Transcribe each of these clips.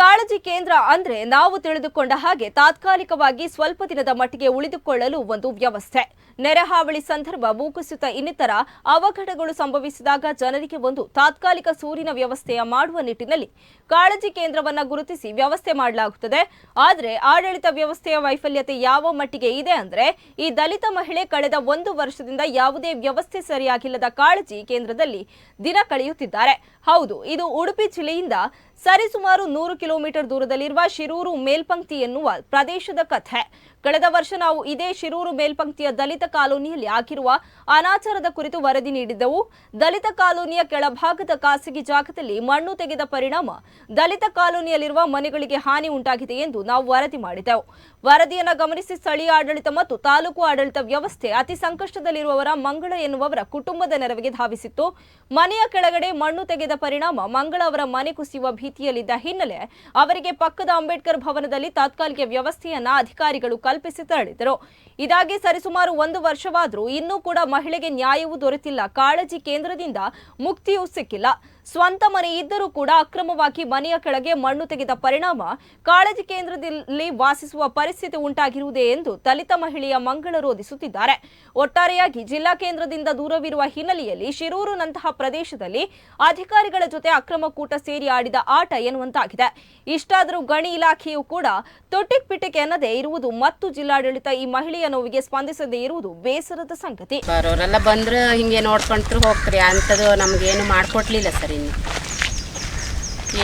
ಕಾಳಜಿ ಕೇಂದ್ರ ಅಂದ್ರೆ ನಾವು ತಿಳಿದುಕೊಂಡ ಹಾಗೆ ತಾತ್ಕಾಲಿಕವಾಗಿ ಸ್ವಲ್ಪ ದಿನದ ಮಟ್ಟಿಗೆ ಉಳಿದುಕೊಳ್ಳಲು ಒಂದು ವ್ಯವಸ್ಥೆ. ನೆರೆಹಾವಳಿ ಸಂದರ್ಭ ಭೂಕುಸಿತ ಇನ್ನಿತರ ಅವಘಡಗಳು ಸಂಭವಿಸಿದಾಗ ಜನರಿಗೆ ಒಂದು ತಾತ್ಕಾಲಿಕ ಸೂರಿನ ವ್ಯವಸ್ಥೆಯ ಮಾಡುವ ನಿಟ್ಟಿನಲ್ಲಿ ಕಾಳಜಿ ಕೇಂದ್ರವನ್ನ ಗುರುತಿಸಿ ವ್ಯವಸ್ಥೆ ಮಾಡಲಾಗುತ್ತದೆ. ಆದರೆ ಆಡಳಿತ ವ್ಯವಸ್ಥೆಯ ವೈಫಲ್ಯತೆ ಯಾವ ಮಟ್ಟಿಗೆ ಇದೆ ಅಂದ್ರೆ ಈ ದಲಿತ ಮಹಿಳೆ ಕಳೆದ ಒಂದು ವರ್ಷದಿಂದ ಯಾವುದೇ ವ್ಯವಸ್ಥೆ ಸರಿಯಾಗಿಲ್ಲದ ಕಾಳಜಿ ಕೇಂದ್ರದಲ್ಲಿ ದಿನ ಕಳೆಯುತ್ತಿದ್ದಾರೆ. ಹೌದು, ಇದು ಉಡುಪಿ ಜಿಲ್ಲೆಯಿಂದ ಸರಿಸುಮಾರು ನೂರು ಕಿಲೋಮೀಟರ್ ದೂರದಲ್ಲಿರುವ ಶಿರೂರು ಮೇಲ್ಪಂಕ್ತಿ ಎನ್ನುವ ಪ್ರದೇಶದ ಕಥೆ. ಕಳೆದ ವರ್ಷ ನಾವು ಇದೇ ಶಿರೂರು ಮೇಲ್ಪಂಕ್ತಿಯ ದಲಿತ ಕಾಲೋನಿಯಲ್ಲಿ ಆಗಿರುವ ಅನಾಚಾರದ ಕುರಿತು ವರದಿ ನೀಡಿದ್ದೆವು. ದಲಿತ ಕಾಲೋನಿಯ ಕೆಳಭಾಗದ ಖಾಸಗಿ ಜಾಗದಲ್ಲಿ ಮಣ್ಣು ತೆಗೆದ ಪರಿಣಾಮ ದಲಿತ ಕಾಲೋನಿಯಲ್ಲಿರುವ ಮನೆಗಳಿಗೆ ಹಾನಿ ಉಂಟಾಗಿದೆ ಎಂದು ನಾವು ವರದಿ ಮಾಡಿದೆವು. ವರದಿಯನ್ನು ಗಮನಿಸಿ ಸ್ಥಳೀಯ ಆಡಳಿತ ಮತ್ತು ತಾಲೂಕು ಆಡಳಿತ ವ್ಯವಸ್ಥೆ ಅತಿ ಸಂಕಷ್ಟದಲ್ಲಿರುವವರ ಮಂಗಳ ಎನ್ನುವವರ ಕುಟುಂಬದ ನೆರವಿಗೆ ಧಾವಿಸಿತ್ತು. ಮನೆಯ ಕೆಳಗಡೆ ಮಣ್ಣು ತೆಗೆದ ಪರಿಣಾಮ ಮಂಗಳ ಅವರ ಮನೆ ಕುಸಿಯುವ ಭೀತಿಯಲ್ಲಿದ್ದ ಹಿನ್ನೆಲೆ ಅವರಿಗೆ ಪಕ್ಕದ ಅಂಬೇಡ್ಕರ್ ಭವನದಲ್ಲಿ ತಾತ್ಕಾಲಿಕ ವ್ಯವಸ್ಥೆಯನ್ನ ಅಧಿಕಾರಿಗಳು ಕಲ್ಪಿಸಿ ತೆರಳಿದರು. ಇದಾಗಿ ಸರಿಸುಮಾರು ಒಂದು ವರ್ಷವಾದರೂ ಇನ್ನೂ ಕೂಡ ಮಹಿಳೆಗೆ ನ್ಯಾಯವೂ ದೊರೆತಿಲ್ಲ. ಕಾಳಜಿ ಕೇಂದ್ರದಿಂದ ಮುಕ್ತಿಯೂ ಸಿಕ್ಕಿಲ್ಲ. ಸ್ವಂತ ಮನೆ ಇದ್ದರೂ ಕೂಡ ಅಕ್ರಮವಾಗಿ ಮನೆಯ ಕೆಳಗೆ ಮಣ್ಣು ತೆಗೆದ ಪರಿಣಾಮ ಕಾಳಜಿ ಕೇಂದ್ರದಲ್ಲಿ ವಾಸಿಸುವ ಪರಿಸ್ಥಿತಿ ಉಂಟಾಗಿರುವುದೇ ಎಂದು ದಲಿತ ಮಹಿಳೆಯ ಮಂಗಳ ರೋಧಿಸುತ್ತಿದ್ದಾರೆ. ಒಟ್ಟಾರೆಯಾಗಿ ಜಿಲ್ಲಾ ಕೇಂದ್ರದಿಂದ ದೂರವಿರುವ ಹಿನ್ನೆಲೆಯಲ್ಲಿ ಶಿರೂರುನಂತಹ ಪ್ರದೇಶದಲ್ಲಿ ಅಧಿಕಾರಿಗಳ ಜೊತೆ ಅಕ್ರಮ ಕೂಟ ಸೇರಿ ಆಡಿದ ಆಟ ಎನ್ನುವಂತಾಗಿದೆ. ಇಷ್ಟಾದರೂ ಗಣಿ ಇಲಾಖೆಯು ಕೂಡ ತೊಟ್ಟಿಕ್ ಪಿಟಿಕ್ ಎನ್ನದೇ ಇರುವುದು ಮತ್ತು ಜಿಲ್ಲಾಡಳಿತ ಈ ಮಹಿಳೆಯ ನೋವಿಗೆ ಸ್ಪಂದಿಸದೇ ಇರುವುದು ಬೇಸರದ ಸಂಗತಿ. ಅವರೆಲ್ಲ ಬಂದ್ರೆ ಹಿಂಗೆ ನೋಡ್ಕೊಂಡ್ರು ಹೋಗ್ತಾರೆ. ಅಂಥದ್ದು ನಮಗೇನು ಮಾಡ್ಕೊಟ್ಲಿಲ್ಲ ಸರ್ ಇನ್ನು.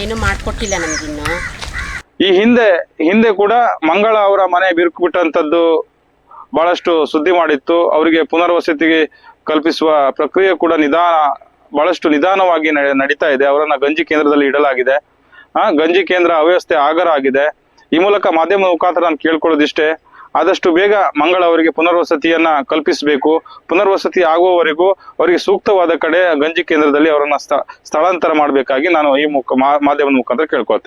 ಏನು ಮಾಡಿಕೊಟ್ಟಿಲ್ಲ ನಮಗಿನ್ನು. ಈ ಹಿಂದೆ ಹಿಂದೆ ಕೂಡ ಮಂಗಳ ಅವರ ಮನೆ ಬಿರುಕು ಬಿಟ್ಟಂತದ್ದು ಬಹಳಷ್ಟು ಸುದ್ದಿ ಮಾಡಿತ್ತು. ಅವರಿಗೆ ಪುನರ್ವಸತಿಗೆ ಕಲ್ಪಿಸುವ ಪ್ರಕ್ರಿಯೆ ಕೂಡ ನಿಧಾನ ಬಹಳಷ್ಟು ನಿಧಾನವಾಗಿ ನಡೆ- ನಡೀತಾ ಇದೆ. ಅವರನ್ನ ಗಂಜಿ ಕೇಂದ್ರದಲ್ಲಿ ಇಡಲಾಗಿದೆ. ಆ, ಗಂಜಿ ಕೇಂದ್ರ ಅವ್ಯವಸ್ಥೆ ಆಗರ ಆಗಿದೆ. ಈ ಮೂಲಕ ಮಾಧ್ಯಮ ಮುಖಾಂತರ ನಾನು ಕೇಳ್ಕೊಳ್ಳೋದಿಷ್ಟೇ. ಆದಷ್ಟು ಬೇಗ ಮಂಗಳ ಅವರಿಗೆ ಪುನರ್ವಸತಿಯನ್ನ ಕಲ್ಪಿಸಬೇಕು. ಪುನರ್ವಸತಿ ಆಗುವವರೆಗೂ ಅವರಿಗೆ ಸೂಕ್ತವಾದ ಕಡೆ ಗಂಜಿ ಕೇಂದ್ರದಲ್ಲಿ ಅವರನ್ನ ಸ್ಥ- ಸ್ಥಳಾಂತರ ಮಾಡಬೇಕಾಗಿ ನಾನು ಈ ಮುಖ ಮಾಧ್ಯಮದ ಮುಖಾಂತರ ಕೇಳ್ಕೊಳ್ತೇನೆ.